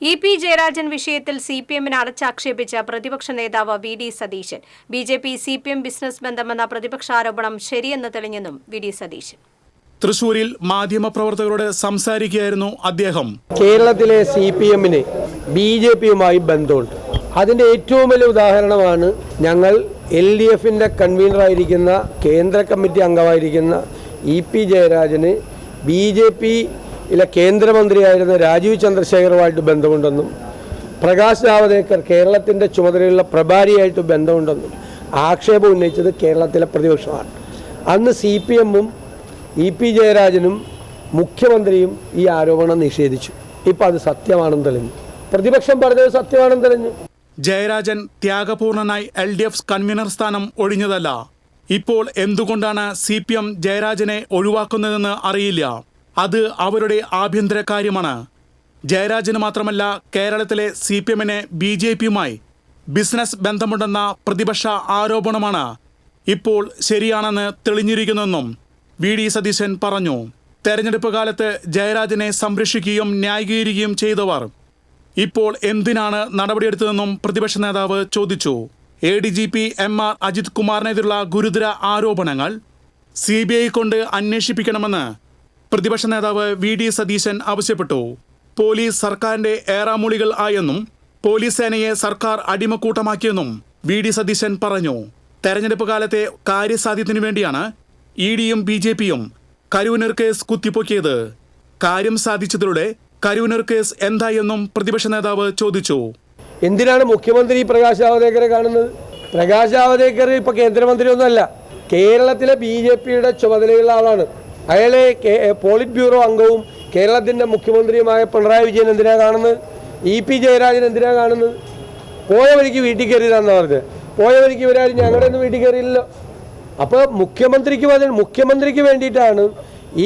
E P Jayarajan വിഷയത്തിൽ C P എമ്മിന് അടച്ചാക്ഷേപിച്ച പ്രതിപക്ഷ നേതാവ് V D Satheesan. B J P C P M business ബന്ധമെന്ന പ്രതിപക്ഷ ആരോപണം ശരിയെന്ന് തെളിഞ്ഞെന്നും വി ഡി സതീശൻ. തൃശൂരിൽ മാധ്യമപ്രവർത്തകരോട് സംസാരിക്കുകയായിരുന്നു അദ്ദേഹം. കേരളത്തിലെ സി പി എമ്മിന് ബി ജെ പിയുമായി ബന്ധമുണ്ട്. അതിന്റെ ഏറ്റവും വലിയ ഉദാഹരണമാണ് ഞങ്ങൾ എൽ ഡി എഫിന്റെ കൺവീനറായിരിക്കുന്ന കേന്ദ്ര കമ്മിറ്റി അംഗമായിരിക്കുന്ന ഇ പി ജയരാജന് ബി ജെ പിയിലെ കേന്ദ്രമന്ത്രിയായിരുന്ന രാജീവ് ചന്ദ്രശേഖറുമായിട്ട് ബന്ധമുണ്ടെന്നും പ്രകാശ് ജാവദേക്കർ കേരളത്തിന്റെ ചുമതലയുള്ള പ്രഭാരിയായിട്ട് ബന്ധമുണ്ടെന്നും ആക്ഷേപം ഉന്നയിച്ചത് കേരളത്തിലെ പ്രതിപക്ഷമാണ്. അന്ന് സി പി എമ്മും ഇ പി ജയരാജനും മുഖ്യമന്ത്രിയും ഈ ആരോപണം നിഷേധിച്ചു. ഇപ്പം അത് സത്യമാണെന്ന് തെളിഞ്ഞു. പ്രതിപക്ഷം പറഞ്ഞത് സത്യമാണെന്ന് തെളിഞ്ഞു. ജയരാജൻ ത്യാഗപൂർണനായി എൽ ഡി എഫ് കൺവീനർ സ്ഥാനം ഒഴിഞ്ഞതല്ല. ഇപ്പോൾ എന്തുകൊണ്ടാണ് സി പി എം ജയരാജനെ ഒഴിവാക്കുന്നതെന്ന് അറിയില്ല. അത് അവരുടെ ആഭ്യന്തര കാര്യമാണ്. ജയരാജന് മാത്രമല്ല കേരളത്തിലെ സി പി എമ്മിന് ബി ജെ പിയുമായി ബിസിനസ് ബന്ധമുണ്ടെന്ന പ്രതിപക്ഷ ആരോപണമാണ് ഇപ്പോൾ ശരിയാണെന്ന് തെളിഞ്ഞിരിക്കുന്നെന്നും വി ഡി സതീശൻ പറഞ്ഞു. തെരഞ്ഞെടുപ്പ് കാലത്ത് ജയരാജനെ സംരക്ഷിക്കുകയും ന്യായീകരിക്കുകയും ചെയ്തവർ. ഇപ്പോൾ എന്തിനാണ് നടപടിയെടുത്തതെന്നും പ്രതിപക്ഷ നേതാവ് ചോദിച്ചു. A D G P M R Ajith കുമാറിനെതിരുള്ള ഗുരുതര ആരോപണങ്ങൾ സി ബി ഐ കൊണ്ട് അന്വേഷിപ്പിക്കണമെന്ന് പ്രതിപക്ഷ നേതാവ് വി ഡി സതീശൻ ആവശ്യപ്പെട്ടു. പോലീസ് സർക്കാരിന്റെ ഏറാമൂളികൾ ആയെന്നും പോലീസ് സേനയെ സർക്കാർ അടിമക്കൂട്ടമാക്കിയെന്നും വി ഡി സതീശൻ പറഞ്ഞു. തെരഞ്ഞെടുപ്പ് കാലത്തെ കാര്യസാധ്യത്തിനു വേണ്ടിയാണ് ഇ ഡിയും ബി ജെ പിയും കരൂനർ കേസ് കുത്തിപ്പൊക്കിയത്. കാര്യം സാധിച്ചതിലൂടെ കരൂനർ കേസ് എന്തായെന്നും പ്രതിപക്ഷ നേതാവ് ചോദിച്ചു. എന്തിനാണ് മുഖ്യമന്ത്രി പ്രകാശ് ജാവദേക്കറെ കാണുന്നത്? പ്രകാശ് ജാവദേക്കർ ഇപ്പോൾ കേന്ദ്രമന്ത്രിയൊന്നുമല്ല കേരളത്തിലെ ബി ജെ പിയുടെ ചുമതലയുള്ള ആളാണ്. അയാളെ പോളിറ്റ് ബ്യൂറോ അംഗവും കേരളത്തിന്റെ മുഖ്യമന്ത്രിയുമായ പിണറായി വിജയൻ എന്തിനാ കാണുന്നത്? ഇ പി ജയരാജൻ എന്തിനാ കാണുന്നത്? പോയ വഴിക്ക് വീട്ടിൽ കയറിയതാണെന്ന് പറഞ്ഞത്. പോയ വഴിക്ക് ഇവരാരും ഞങ്ങളുടെ ഒന്നും വീട്ടിൽ കയറിയില്ലല്ലോ. അപ്പോൾ മുഖ്യമന്ത്രിക്ക് പകരം മുഖ്യമന്ത്രിക്ക് വേണ്ടിയിട്ടാണ്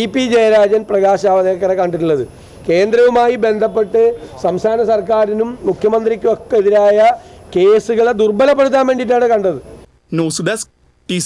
ഇ പി ജയരാജൻ പ്രകാശ് ജാവദേക്കറെ കണ്ടിട്ടുള്ളത്. കേന്ദ്രവുമായി ബന്ധപ്പെട്ട് സംസ്ഥാന സർക്കാരിനും മുഖ്യമന്ത്രിക്കും ഒക്കെ എതിരായ കേസുകളെ ദുർബലപ്പെടുത്താൻ വേണ്ടിയിട്ടാണ് കണ്ടത്. News desk T